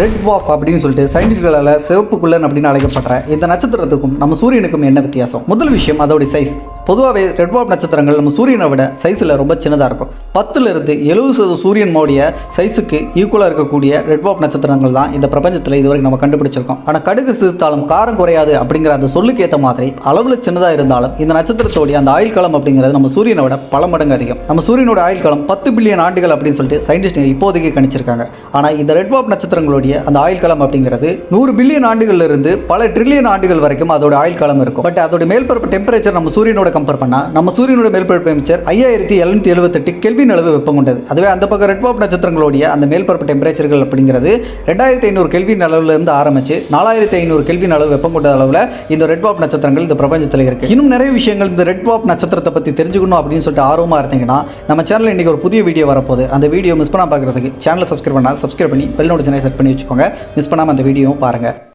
Red wharf அப்படின்னு சொல்லிட்டு சயின்டிஸ்ட்களால் சிவப்பு குள்ளன் அப்படின்னு அழைக்கப்படுற இந்த நட்சத்திரத்துக்கும் நம்ம சூரியனுக்கும் என்ன வித்தியாசம்? முதல் விஷயம் அதோட சைஸ் பொதுவாகவே ரெட் பாப் நட்சத்திரங்கள் நம்ம சூரியனை விட சைஸில் ரொம்ப சின்னதாக இருக்கும். பத்துலேருந்து எழுபது சதவீதம் மோடிய சைஸுக்கு ஈக்குவலாக இருக்கக்கூடிய ரெட் பாப் நட்சத்திரங்கள் தான் இந்த பிரபஞ்சத்தில் இதுவரைக்கும் நம்ம கண்டுபிடிச்சிருக்கோம். ஆனால் கடுகு சிறுத்தாலும் காரம் குறையாது அப்படிங்கிற அந்த சொல்லுக்கு ஏற்ற மாதிரி அளவில் சின்னதாக இருந்தாலும் இந்த நட்சத்திரத்தோடைய அந்த ஆயுள் காலம் அப்படிங்கிறது நம்ம சூரியனை விட பல மடங்கு அதிகம். நம்ம சூரியனோட ஆயுள் காலம் பத்து பில்லியன் ஆண்டுகள் அப்படின்னு சொல்லிட்டு சயின்டிஸ்ட் இப்போதைக்கு கணிச்சிருக்காங்க. ஆனால் இந்த ரெட் பாப் நட்சத்திரங்களுடைய அந்த ஆயுள் காலம் அப்படிங்கிறது நூறு பில்லியன் ஆண்டுகள்ல இருந்து பல ட்ரில்லியன் ஆண்டுகள் வரைக்கும் அதோட ஆயுள் காலம் இருக்கும். பட் அதோட மேற்பரப்பு டெம்பரேச்சர் நம்ம சூரியனோட கம்பேர் பண்ணால் நம்ம சூரியனோட மேற்பரப்பு டெம்பரேச்சர் ஐயாயிரத்தி எழுநூத்தி எழுபத்தெட்டு கெல்வின் அளவு வெப்பம் கொண்டது. அதுவே அந்த பக்கம் ரெட் வாப் நட்சத்திரங்களுடைய அந்த மேல்பரப்பு டெம்பரேச்சர்கள் அப்படிங்கிறது ரெண்டாயிரத்தி ஐநூறு கெல்வின் அளவுல இருந்து ஆரம்பிச்சு நாலாயிரத்தி ஐநூறு கெல்வின் அளவு வெப்பம் கொண்ட அளவில் இந்த ரெட் பாப் நட்சத்திரங்கள் இந்த பிரபஞ்சத்தில் இருக்கு. இன்னும் நிறைய விஷயங்கள் இந்த ரெட் பாப் நட்சத்திரத்தை பற்றி தெரிஞ்சுக்கணும் அப்படின்னு சொல்லிட்டு ஆர்வமாக இருந்தீங்கன்னா நம்ம சேனலில் இன்றைக்கி ஒரு புதிய வீடியோ வரப்போகுது. அந்த வீடியோ மிஸ் பண்ணாம பார்க்குறதுக்கு சேனலை சப்ஸ்கிரைப் பண்ணால் சப்ஸ்கிரைப் பண்ணி பெல் நோட்டிஃபிகேஷனை செட் பண்ணி வச்சுக்கோங்க. மிஸ் பண்ணாமல் அந்த வீடியோவும் பாருங்கள்